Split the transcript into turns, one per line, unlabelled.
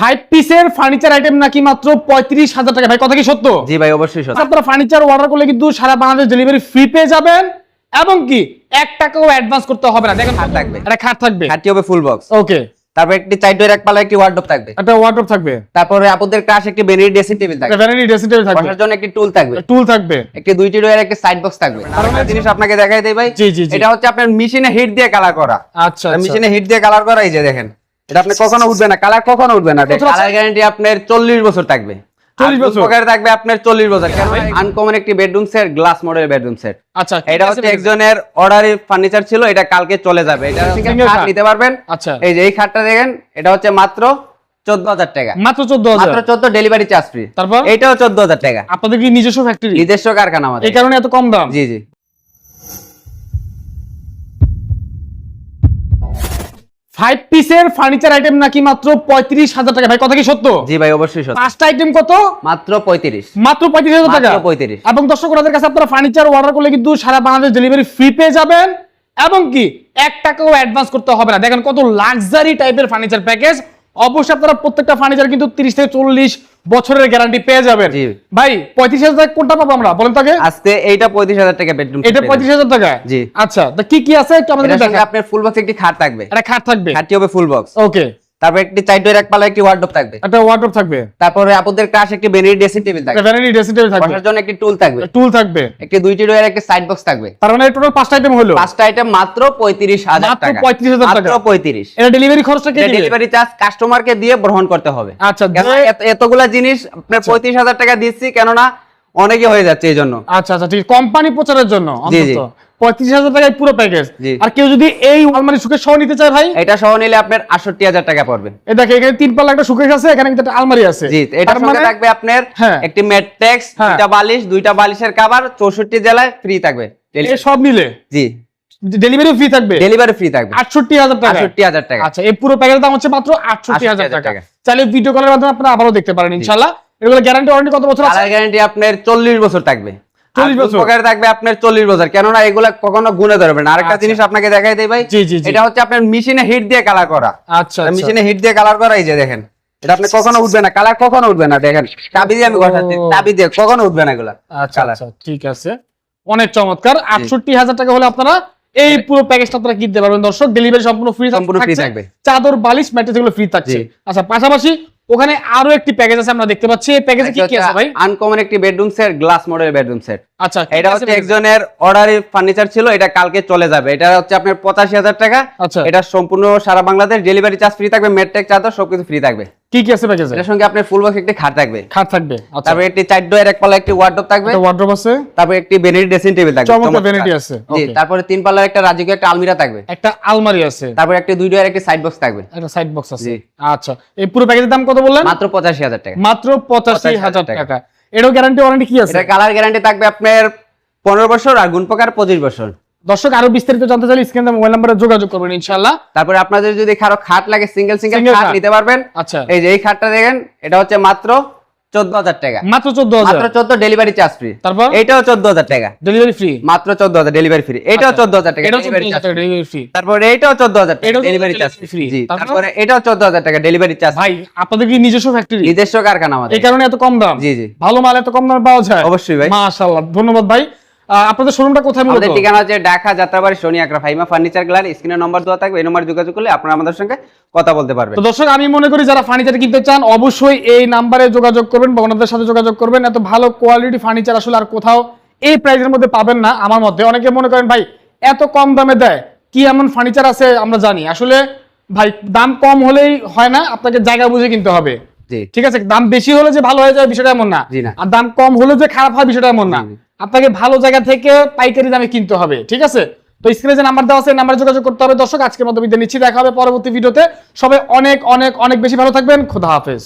Five পিসের furniture item নাকি মাত্র পঁয়ত্রিশ হাজার টাকা। ভাই কথা কি সত্য?
জি ভাই অবশ্যই সত্য।
আপনারা ফার্নিচার অর্ডার করলে কিন্তু সারা বাংলাদেশ ডেলিভারি ফ্রি পেয়ে যাবেন। এবং কি এক টাকাও অ্যাডভান্স করতে হবে না। দেখেন
খাট থাকবে।
একটা খাট থাকবে।
খাটটি হবে ফুল বক্স
ওকে
তারপর একটি এক পালা একটি ওয়ার্ডরোব থাকবে।
একটা ওয়ার্ডরোব থাকবে।
তারপরে আপুদের ক্রাশ একটি বেনির ড্রেসিং টেবিল থাকবে।
ভ্যানিটি ড্রেসিং টেবিল থাকবে।
বসার জন্য একটি টুল থাকবে।
টুল থাকবে।
একটি দুইটি ডোরের একটি সাইড বক্স থাকবে। আর একটা জিনিস আপনাকে দেখাই দেই ভাই।
জি, জি, জি।
এটা হচ্ছে আপনার মেশিনে হিট দিয়ে কালার করা।
আচ্ছা আচ্ছা।
মেশিনে হিট দিয়ে কালার করা এই যে দেখেন। এটা আপনি কখনো উঠবে না কালার কখনো উঠবে না কালার গ্যারান্টি আপনার চল্লিশ বছর থাকবে।
40
থাকবে আপনার চল্লিশ বছর। আনকমন একটি bedroom set glass model bedroom set
আচ্ছা
এটা হচ্ছে একজনের অর্ডারি ফার্নিচার ছিল এটা কালকে চলে যাবে। এটা খাট। নিতে পারবেন।
আচ্ছা।
এই যে এই খাটটা দেখেন এটা হচ্ছে মাত্র চোদ্দ হাজার টাকা।
মাত্র চোদ্দ হাজার?
চোদ্দ ডেলিভারি চার্জ ফ্রি
তারপর?
এটাও চোদ্দ হাজার টাকা।
আপনাদের কি নিজস্ব ফ্যাক্টরি
নিজস্ব কারখানা আমাদের।
এই কারণে এত কম দাম?
জি জি।
ফাইভ পিসের ফার্নিচার আইটেম নাকি মাত্র পঁয়ত্রিশ হাজার টাকা। ভাই কথা কি সত্য?
জি ভাই অবশ্যই সত্য।
পাঁচটা আইটেম কত?
মাত্র পঁয়ত্রিশ।
মাত্র পঁয়ত্রিশ হাজার টাকা।
মাত্র পঁয়ত্রিশ।
এবং দর্শক ওনাদের কাছে আপনারা ফার্নিচার অর্ডার করলে কিন্তু সারা বাংলাদেশ ডেলিভারি ফ্রি পেয়ে যাবেন। এবং কি এক টাকাও অ্যাডভান্স করতে হবে না। দেখেন কত লাক্সারি টাইপের ফার্নিচার প্যাকেজ অবশ্যই আপনারা প্রত্যেকটা ফার্নিচার কিন্তু তিরিশ থেকে চল্লিশ বছরের গ্যারান্টি পেয়ে যাবেন।
জি।
ভাই পঁয়ত্রিশ হাজার টাকা কোনটা পাবো আমরা? বলেন তাকে
আজকে এইটা পঁয়ত্রিশ হাজার টাকা বেডরুম
এটা পঁয়ত্রিশ হাজার টাকা
জি।
আচ্ছা তো কি কি আছে একটু আমাদের
আপনার ফুল বক্স একটি খাট থাকবে।
একটা খাট থাকবে।
খাটটি হবে ফুল বক্স
ওকে
তারপর একটি চার ডোর এক পালা একটি ওয়ার্ডরোব থাকবে।
একটা ওয়ার্ডরোব থাকবে।
তারপরে আপুদের ক্রাশ একটি বেনির ড্রেসিং টেবিল থাকবে।
ভ্যানিটি ড্রেসিং টেবিল থাকবে।
বসার জন্য একটি টুল থাকবে।
টুল থাকবে।
একটি দুইটি ডোরের একটি সাইড বক্স থাকবে।
তার মানে টোটাল পাঁচটা আইটেম হলো।
পাঁচটা আইটেম মাত্র পঁয়ত্রিশ হাজার
মাত্র
টাকা।
35,000 টাকা।
মাত্র পঁয়ত্রিশ।
এটা ডেলিভারি খরচটা কে দিবে?
ডেলিভারি চার্জ কাস্টমারকে দিয়ে গ্রহণ করতে হবে।
আচ্ছা
এতগুলা জিনিস আপনার পঁয়ত্রিশ হাজার টাকা দিচ্ছি কেননা অনেকে হয়ে যাচ্ছে এই জন্য।
আচ্ছা আচ্ছা ঠিক কোম্পানি প্রচারের জন্য। অন্তত। পঁয়ত্রিশ হাজার টাকায় পুরো প্যাকেজ আর কেউ যদি এই আলমারি সুকেশ সহ নিতে চায় ভাই?
এটা সহ নিলে আপনার আটষট্টি হাজার টাকা পড়বে।
এ দেখে এখানে তিন পাল্লা একটা সুকেশ আছে এখানে একটা আলমারি আছে।
জি এটার সঙ্গে
মানে
থাকবে আপনার
হ্যাঁ।
একটি ম্যাট্রেক্স। দুইটা বালিশ দুইটা বালিশের কাভার চৌষট্টি জেলায় ফ্রি থাকবে।
সব নিলে?
জি।
ডেলিভারি ফ্রি থাকবে?
ডেলিভারি ফ্রি থাকবে।
আটষট্টি হাজার টাকা
আটষট্টি হাজার টাকা।
আচ্ছা এই পুরো প্যাকেজের দাম হচ্ছে মাত্র আটষট্টি হাজার
68,000
টাকা।
টাকা।
চাইলে ভিডিও কলের মাধ্যমে আপনারা আবারও দেখতে পারেন ইনশাল্লাহ। এগুলো গ্যারান্টি ওয়ারেন্টি কত বছর আছে?
গ্যারান্টি আপনার চল্লিশ বছর থাকবে।
40 বছর?
উপকার থাকবে আপনার চল্লিশ বছর। কেননা এগুলা কখনো গুনে ধরবে না। আরেকটা
আচ্ছা।
জিনিস আপনাকে দেখাই দেই ভাই। এটা হচ্ছে আপনার মেশিনে হিট দিয়ে কালার করা।
আচ্ছা আচ্ছা।
মেশিনে হিট দিয়ে কালার করা এই যে দেখেন। এটা আপনি কখনো উঠবে না। কালার কখনো উঠবে না দেখেন। চাবি দিয়ে আমি
ও।
চাবি দিয়ে কখনো উঠবে না এগুলা
আচ্ছা আচ্ছা ঠিক আছে। অনেক চমৎকার। আটষট্টি হাজার টাকা হলে আপনারা এই পুরো প্যাকেজটা আপনারা কিনতে পারবেন দর্শক। ডেলিভারি সম্পূর্ণ ফ্রি
সম্পূর্ণ free থাকবে।
চাদর বালিশ ম্যাট্রেস এগুলো ফ্রি থাকছে। আচ্ছা পাশাপাশি ওখানে আরও একটি প্যাকেজ আছে আমরা দেখতে পাচ্ছি। এই প্যাকেজে কি কি আছে ভাই?
আনকমন একটি bedroom set glass model bedroom set
আচ্ছা
এটা হচ্ছে একজনের অর্ডারি ফার্নিচার ছিল এটা কালকে চলে যাবে। এটা হচ্ছে আপনার পঁচাশি হাজার টাকা।
আচ্ছা।
এটা সম্পূর্ণ সারা বাংলাদেশ ডেলিভারি চার্জ ফ্রি থাকবে মেট্রেক চাদর সবকিছু ফ্রি থাকবে।
কি কি আছে প্যাকেজে
এটার সঙ্গে আপনার ফুল বক্স একটি খাট থাকবে।
খাট থাকবে আচ্ছা।
তারপরে একটি চার ডোয়ের এক পাল্লা একটি ওয়ার্ডরোব থাকবে।
একটা ওয়ার্ড্রোব আছে।
তারপরে একটি বেনির ড্রেসিং টেবিল থাকবে।
চমৎকার। ভ্যানিটি আছে
জি তারপরে তিন পাল্লার একটা রাজকীয় একটা আলমিরা থাকবে।
একটা আলমারি আছে।
তারপরে একটি দুই ডোয়ের একটি সাইড বক্স থাকবে।
একটা সাইড বক্স আছে। আচ্ছা এই পুরো প্যাকেজের দাম কত বললেন?
মাত্র পঁচাশি হাজার টাকা।
মাত্র পঁচাশি হাজার
টাকা।
এটাও গ্যারান্টি ওয়ারেন্টি কি আছে?
কালার গ্যারান্টি থাকবে আপনার পনেরো বছর আর গুণ প্রকার পঁচিশ বছর।
দর্শক আরও বিস্তারিত জানতে চাইলে স্ক্রিনে মোবাইল নাম্বারে যোগাযোগ করবেন ইনশাআল্লাহ।
তারপরে আপনাদের যদি কারও খাট লাগে সিঙ্গেল সিঙ্গেল খাট। নিতে পারবেন।
আচ্ছা।
এই যে এই খাটটা দেখেন এটা হচ্ছে মাত্র চোদ্দ হাজার টাকা।
মাত্র চোদ্দ
মাত্র চোদ্দ ডেলিভারি চার্জ ফ্রি
তারপর?
এটাও চোদ্দ হাজার টাকা।
ডেলিভারি ফ্রি
মাত্র চোদ্দ হাজার ডেলিভারি ফ্রি এটাও চোদ্দ হাজার টাকা ডেলিভারি
ফ্রি
তারপরে এটাও চোদ্দ হাজার ডেলিভারি চার্জ ফ্রি
তারপরে?
এটাও চোদ্দ হাজার টাকা ডেলিভারি চার্জ
ভাই আপনাদের কি নিজস্ব ফ্যাক্টরি
নিজস্ব কারখানা আমাদের।
এই কারণে এত কম দাম?
জি, জি।
ভালো মাল এত কম দামে পাওয়া যায়?
অবশ্যই ভাই।
মাশাআল্লাহ। ধন্যবাদ ভাই। আপনাদের শোরুমটা কোথায় মূলত?
আমাদের ঠিকানা হচ্ছে ঢাকা যাত্রাবাড়ি শনি আকরা ফাইমা ফার্নিচার গ্যালারি স্ক্রিনের নম্বর দেওয়া থাকবে এই নম্বরে যোগাযোগ করলে আপনারা আমাদের সঙ্গে কথা বলতে পারবেন।
তো দর্শক আমি মনে করি যারা ফার্নিচার কিনতে চান অবশ্যই এই নাম্বারে যোগাযোগ করবেন বা ওনাদের সাথে যোগাযোগ করবেন। এত ভালো কোয়ালিটি ফার্নিচার আসলে আর কোথাও এই প্রাইসের মধ্যে পাবেন না আমার মতে। অনেকে মনে করেন ভাই এত কম দামে দেয় কি এমন ফার্নিচার আছে আমরা জানি? আসলে ভাই দাম কম হলেই হয় না আপনাকে জায়গা বুঝে কিনতে হবে। ঠিক আছে? দাম বেশি হলে যে ভালো হয়ে যায় বিষয়টা এমন না। আর দাম কম হলে যে খারাপ হয় বিষয়টা এমন না। আপনাকে ভালো জায়গা থেকে পাইকারি দামে কিনতে হবে, ঠিক আছে? তো স্ক্রিনে যে নাম্বার দেওয়া আছে নাম্বারে যোগাযোগ করতে হবে। দর্শক, আজকের মতো বিদায় নিচ্ছি, দেখা হবে পরবর্তী ভিডিওতে। সবাই অনেক অনেক অনেক বেশি ভালো থাকবেন। খোদা হাফেজ।